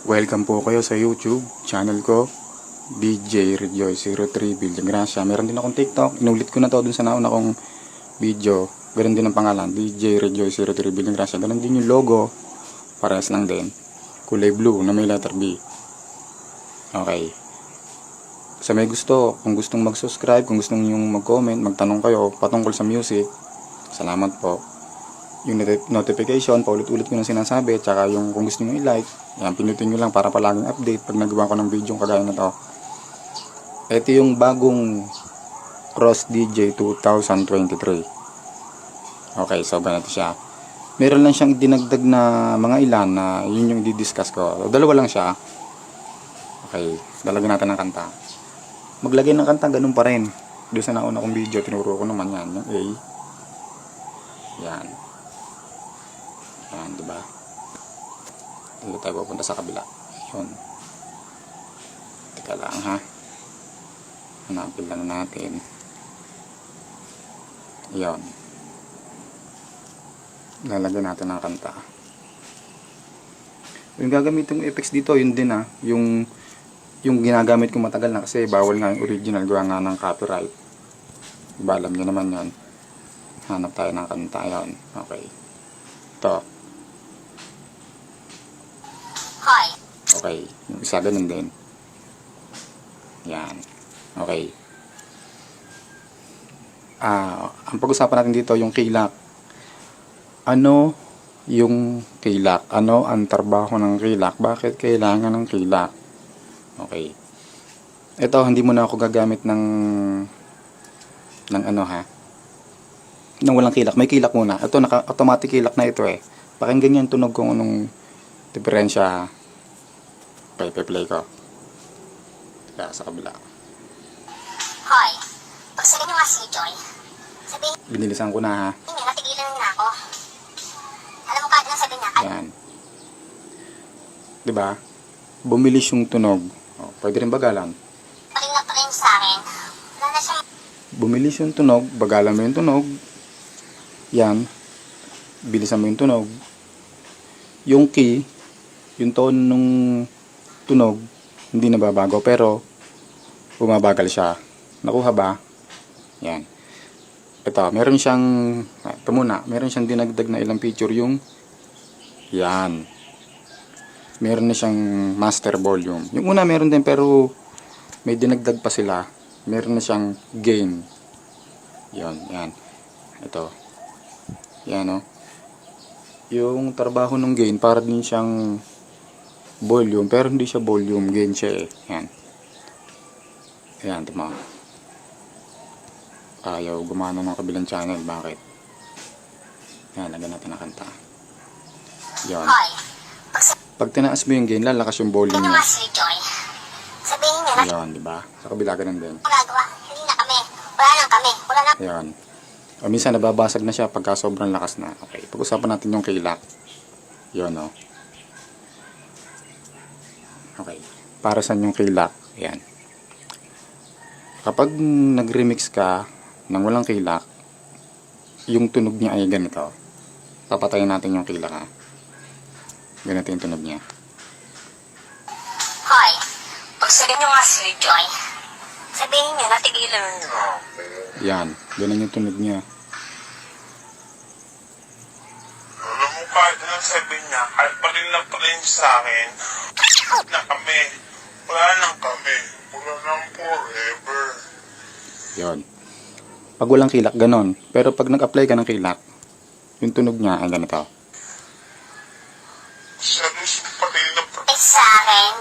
Welcome po kayo sa YouTube channel ko, DJ Rejoice03 Billion Gracia. Meron din akong TikTok. Inulit ko na to dun sa nauna kong video. Ganun din ang pangalan, DJ Rejoice03 Billion Gracia. Ganun din yung logo. Parehas lang din. Kulay blue na may letter B. Okay. Sa may gusto, kung gustong mag-subscribe, kung gustong yung mag-comment, magtanong kayo patungkol sa music, salamat po yung noti- notification, paulit-ulit ko na sinasabi, tsaka yung kung gusto nyo i-like, yan, pinutin nyo lang para palaging update pag nagawa ko ng video kagaya na to. Ito yung bagong Cross DJ 2023. Okay, so ganito siya. Meron lang siyang dinagdag na mga ilan na yun yung di-discuss ko. Dalawa lang siya. Okay, lalagyan natin ng kanta. Maglagay ng kanta, ganun pa rin. Doon sa nauna kong video, tinuro ko naman yan. Yung A. Yan. Yan, di ba? Dito tayo pupunta sa kabila. Yun. Teka lang ha. Hanapin lang natin. Yun. Lalagyan natin ng kanta. Yung gagamitin kong effects dito, yun din ha. Yung yung ginagamit ko matagal na kasi bawal nga yung original gawa nga ng copyright. Diba, alam nyo naman yun. Hanap tayo ng kanta. Yun. Okay. Ito. Hoy, Okay. Yung isa ganun din. Yan. Okay. Ah, ang pag-usapan natin dito yung kilak. Ano yung kilak? Ano ang trabaho ng kilak? Bakit kailangan ng kilak? Okay. Ito, hindi mo na ako gagamit ng ng ano ha? Nang walang kilak. May kilak muna. Ito, naka-automatic kilak na ito eh. Pakinggan yung tunog kung anong diferensya Okay, play ko. Teka, sa kabila. hoy. Pagsabi niyo nga si Joy. Sabihin Binilisan ko na ha. niyo, natigilan na ako. Alam mo kahit anong sabi niya, Yan. Diba? Bumilis yung tunog. O, pwede rin bagalan. paling na paling sa akin. Wala na siyang Bumilis yung tunog, bagalan mo yung tunog. Yan. Bilisan mo yung tunog. Yung key, yung tone nung tunog, hindi nababago. Pero, bumabagal siya. Nakuha ba? Yan. Ito, meron siyang, ah, ito muna, meron siyang dinagdag na ilang feature yung, yan. Meron na siyang master volume. Yung una meron din pero may dinagdag pa sila. Meron na siyang gain. Yan, yan. Ito. Yan, oh. Yung trabaho ng gain, para din siyang volume, pero hindi siya volume, gain siya eh. Yan. Yan, tama. Ayaw gumana ng kabilang channel, bakit? Yan, lagyan natin ng kanta. Yan. Pag tinaas mo yung gain, lalakas yung volume niyo niya. Yan, di ba? Sa kabila ganun din. magagawa. Hindi na kami. Wala nang kami. Wala na Yan. O minsan nababasag na siya pagka sobrang lakas na. Okay, pag-usapan natin yung kilak. Yun, o. Okay. Para saan yung kilak? Yan. Kapag nag-remix ka ng walang kilak, yung tunog niya ay ganito. Papatayin natin yung kilak, ha. Ganito yung tunog niya. Hoy. Pagsabi niyo nga si Joy. Sabihin niyo, natigilan na. Yan. Ganun yung tunog niya. Kahit anong sabi niya, kahit pa rin na pa rin sa akin, na kami. Wala nang kami. Wala nang forever. Yun. Pag walang kilak, ganon. Pero pag nag-apply ka ng kilak, yung tunog niya ay ganito. Sa luz pa rin na pa Eh sa akin,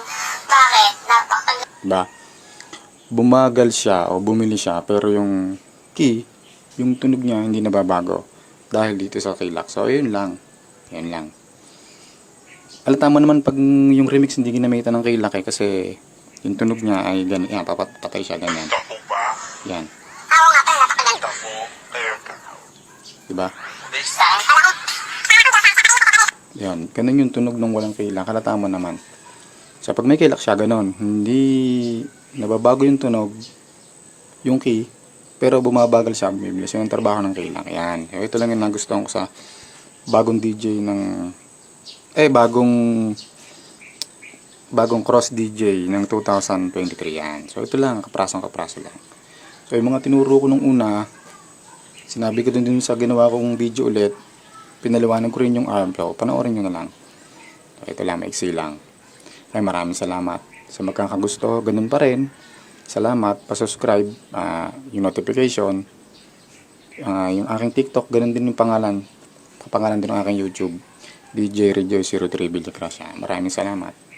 bakit? Napaka... Diba? Bumagal siya o bumili siya pero yung key, yung tunog niya hindi nababago dahil dito sa kilak. So, yun lang. Yun lang. Alata mo naman pag yung remix hindi ginamitan ng kilak eh kasi yung tunog niya ay ganyan. Yan, papat patay siya ganyan. Yan. Diba? Yan. Ganun yung tunog ng walang kilak. Halata mo naman. So, pag may kilak siya, ganun. Hindi nababago yung tunog, yung key, pero bumabagal siya, bibilis yung trabaho ng kilak. Yan. So, ito lang yung nagustuhan ko sa bagong DJ ng, eh, bagong bagong cross DJ ng 2023 yan. So ito lang, kaprasong kapraso lang. So yung mga tinuro ko nung una, sinabi ko din sa ginawa kong video ulit, pinaliwanag ko rin yung arm flow. Panoorin nyo na lang. So, ito lang, maiksi lang. Ay maraming salamat. Sa magkakagusto, ganun pa rin. Salamat, pasubscribe, ah, yung notification, Ah, yung aking TikTok, ganun din yung pangalan. Kapangalan din ng aking YouTube. DJ Radio 03 Villacruz. Maraming salamat.